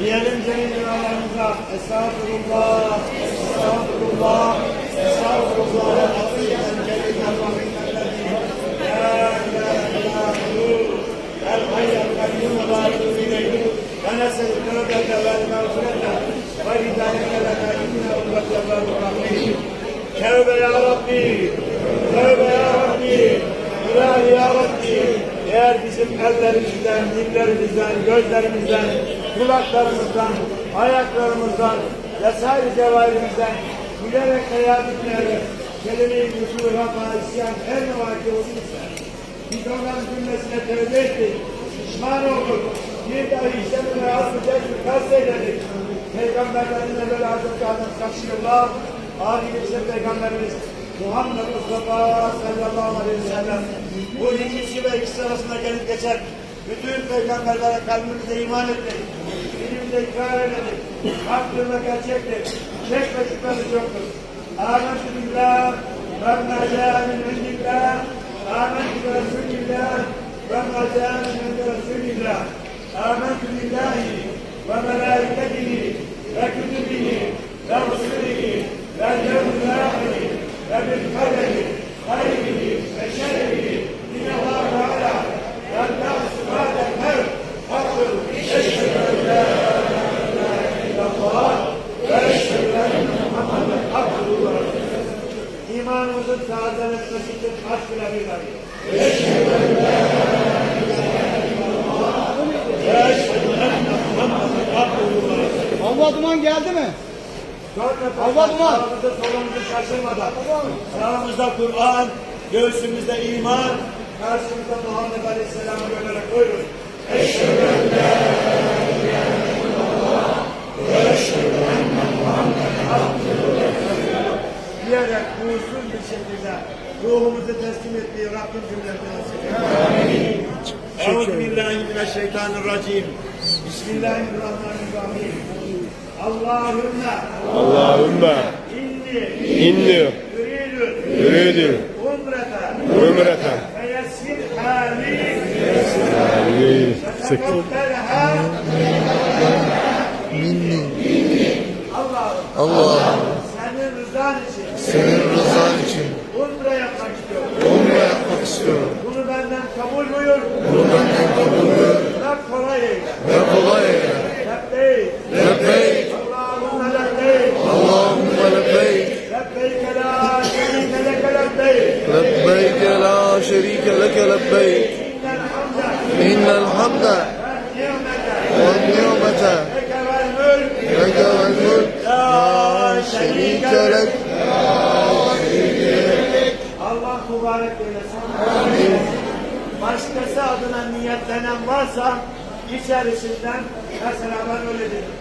Diyelim dualarımıza. Estağfurullah, estağfurullah, estağfurullah. Afiyen celil Allah'ın Ya ilahe illahu. El hayyel kayyum ve la ileyhi. Ve neselü tövbete vel mağfirete. Ve hidayete lena innehu ve tevvâbu rahim. Tevbe ya Rabbi, tevbe ya Rabbi, ilahi ya Rabbi. Eğer bizim ellerimizden, dillerimizden, gözlerimizden, kulaklarımızdan, ayaklarımızdan vesaire cevahirімizden bilerek bilmeyerek kelime-i kusuruna isyan her ne vakit olursa biz onların cümlesine tövbe ettik, pişman olduk, bir daha işlemine asılacak bir kasteyledik. Peygamberlerine böyle Hazreti Adam kaçırırlar, Ali geçen Peygamberimiz Muhammed Mustafa sallallahu aleyhi ve sellem bu ikisi ve ikisi arasında gelip geçen bütün peygamberlere kalbimize iman ettik. Dilimizde ikrar edelim. Haktır ve gerçektir. Şek ve şüphemiz yoktur. Âmentü billah ve mâ câ min indillah. Âmentü Resulillah ve mâ câ min indi Resulillah. Âmentü billahi ve melâiketihi ve kütübihi ve rusulihi ve yevmil âhiri ve bil kaderi ve eşhedü enne Muhammeden abduhu ve resulühü. Allah duman geldi mi? Allah Sağımızda solumuzu şaşırmadan. Sağımızda Kur'an, göğsümüzde iman, karşımızda Muhammed Aleyhisselam'ı görerek buyurun. Ruhumuzu teslim etmeyi Rabbim cümlemize nasip eylesin. Euzubillahimineşşeytanirracim. Bismillahirrahmanirrahim. Allahümme. Allahümme. İnni. İnni. Yuridu yuridu umrete. Umrete. Ve yessir hali. Sık tekabberha Allah'ım. Allah'ım. Senin rızan için. Senin rızan için. Umre istiyorum. Bunu benden kabul buyur Bunu benden kabul buyur ve kolay eyle. ve kolay eyle. Lebbeyk. Lebbeyk, Allahümme lebbeyk. Allahümme lebbeyk, Lebbeyk la şerike leke lebbeyk. lebbeyk la şerike leke lebbeyk. İnnel hamde İnnel hamde mübarek eylesin. Başkası adına niyetlenen varsa içerisinden mesela ben öyle dedim.